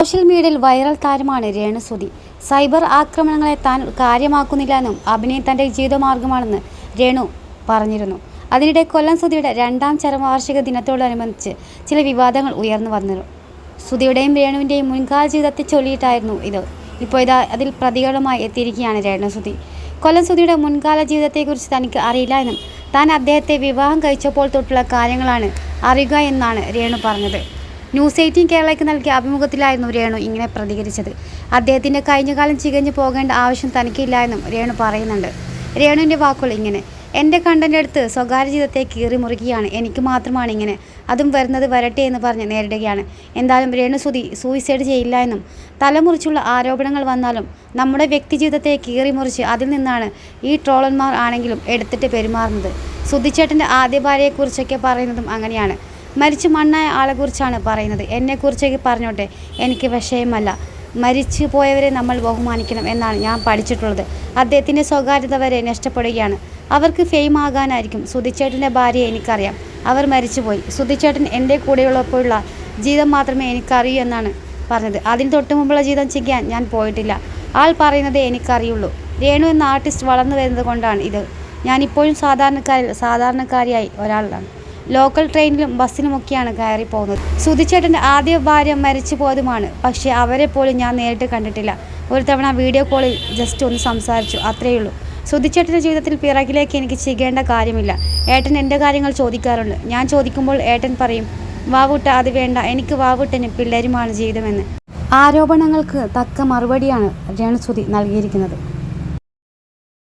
Social മീഡിയയിൽ viral താരമാണ് രേണുസുതി സൈബർ ആക്രമണങ്ങളെ താൻ കാര്യമാക്കുന്നില്ല എന്നും അഭിനയം തന്റെ ജീവിതമാർഗമാണെന്ന് രേണു പറഞ്ഞിരുന്നു. അതിനിടെ കൊല്ലം സുധിയുടെ രണ്ടാം ചരമവാർഷിക ദിനത്തോടനുബന്ധിച്ച് ചില വിവാദങ്ങൾ ഉയർന്നു വന്നിരുന്നു സുധിയുടെയും രേണുവിന്റെയും മുൻകാല ജീവിതത്തെ ചൊല്ലിയിട്ടായിരുന്നു ഇത്. ഇപ്പോൾ ഇതാ അതിൽ പ്രതികളുമായി എത്തിയിരിക്കുകയാണ് രേണുസുതി കൊല്ലം സുധിയുടെ മുൻകാല ജീവിതത്തെക്കുറിച്ച് തനിക്ക് അറിയില്ല എന്നും താൻ അദ്ദേഹത്തെ വിവാഹം കഴിച്ചപ്പോൾ തൊട്ടുള്ള കാര്യങ്ങളാണ് അറിയുക എന്നാണ് രേണു പറഞ്ഞത്. ന്യൂസ് എയ്റ്റീൻ കേരളയ്ക്ക് നൽകിയ അഭിമുഖത്തിലായിരുന്നു രേണു ഇങ്ങനെ പ്രതികരിച്ചത്. അദ്ദേഹത്തിന്റെ കഴിഞ്ഞകാലം ചികഞ്ഞു പോകേണ്ട ആവശ്യം തനിക്കില്ല എന്നും രേണു പറയുന്നുണ്ട്. രേണുവിന്റെ വാക്കുകൾ ഇങ്ങനെ എന്റെ കണ്ടന്റെ അടുത്ത് സ്വകാര്യ ജീവിതത്തെ കീറി മുറുകിയാണ്. എനിക്ക് മാത്രമാണ് ഇങ്ങനെ. അതും വരുന്നത് വരട്ടെ എന്ന് പറഞ്ഞ് നേരിടുകയാണ്. എന്തായാലും രേണുസുതി സൂയിസൈഡ് ചെയ്യില്ല എന്നും തലമുറിച്ചുള്ള ആരോപണങ്ങൾ വന്നാലും നമ്മുടെ വ്യക്തി ജീവിതത്തെ കീറി മുറിച്ച് അതിൽ നിന്നാണ് ഈ ട്രോളന്മാർ ആണെങ്കിലും എടുത്തിട്ട് പെരുമാറുന്നത്. സുധിച്ചേട്ടന്റെ ആദ്യ ഭാര്യയെക്കുറിച്ചൊക്കെ പറയുന്നതും അങ്ങനെയാണ്. മരിച്ചു മണ്ണായ ആളെക്കുറിച്ചാണ് പറയുന്നത്. എന്നെക്കുറിച്ചൊക്കെ പറഞ്ഞോട്ടെ എനിക്ക് വിഷയമല്ല. മരിച്ചു പോയവരെ നമ്മൾ ബഹുമാനിക്കണം എന്നാണ് ഞാൻ പഠിച്ചിട്ടുള്ളത്. അദ്ദേഹത്തിന്റെ സ്വകാര്യത വരെ നഷ്ടപ്പെടുകയാണ്. അവർക്ക് ഫെയിം ആകാനായിരിക്കും. സുധിച്ചേട്ടന്റെ ഭാര്യയെ എനിക്കറിയാം. അവർ മരിച്ചുപോയി. സുധിച്ചേട്ടൻ എന്റെ കൂടെയുള്ളപ്പോഴുള്ള ജീവിതം മാത്രമേ എനിക്കറിയൂ എന്നാണ് പറഞ്ഞത്. അതിന് തൊട്ട് മുമ്പുള്ള ജീവിതം ചെയ്യാൻ ഞാൻ പോയിട്ടില്ല. ആൾ പറയുന്നതേ എനിക്കറിയുള്ളൂ. രേണു എന്ന ആർട്ടിസ്റ്റ് വളർന്നു വരുന്നത് കൊണ്ടാണ് ഇത്. ഞാനിപ്പോഴും സാധാരണക്കാരിൽ സാധാരണക്കാരിയായി ഒരാളാണ്. ലോക്കൽ ട്രെയിനിലും ബസ്സിലുമൊക്കെയാണ് കയറി പോകുന്നത്. സുധിച്ചേട്ടന്റെ ആദ്യ ഭാര്യ മരിച്ചു പോയതുമാണ്. പക്ഷേ അവരെ പോലും ഞാൻ നേരിട്ട് കണ്ടിട്ടില്ല. ഒരു തവണ വീഡിയോ കോളിൽ ജസ്റ്റ് ഒന്ന് സംസാരിച്ചു അത്രയേ ഉള്ളൂ. സുധിച്ചേട്ടന്റെ ജീവിതത്തിൽ പിറകിലേക്ക് എനിക്ക് ചെയ്യേണ്ട കാര്യമില്ല. ഏട്ടൻ എന്റെ കാര്യങ്ങൾ ചോദിക്കാറുണ്ട്. ഞാൻ ചോദിക്കുമ്പോൾ ഏട്ടൻ പറയും വാവൂട്ട അത് വേണ്ട. എനിക്ക് വാവൂട്ടനും പിള്ളേരുമാണ് ജീവിതമെന്ന്. ആരോപണങ്ങൾക്ക് തക്ക മറുപടിയാണ് രേണുസുതി നൽകിയിരിക്കുന്നത്.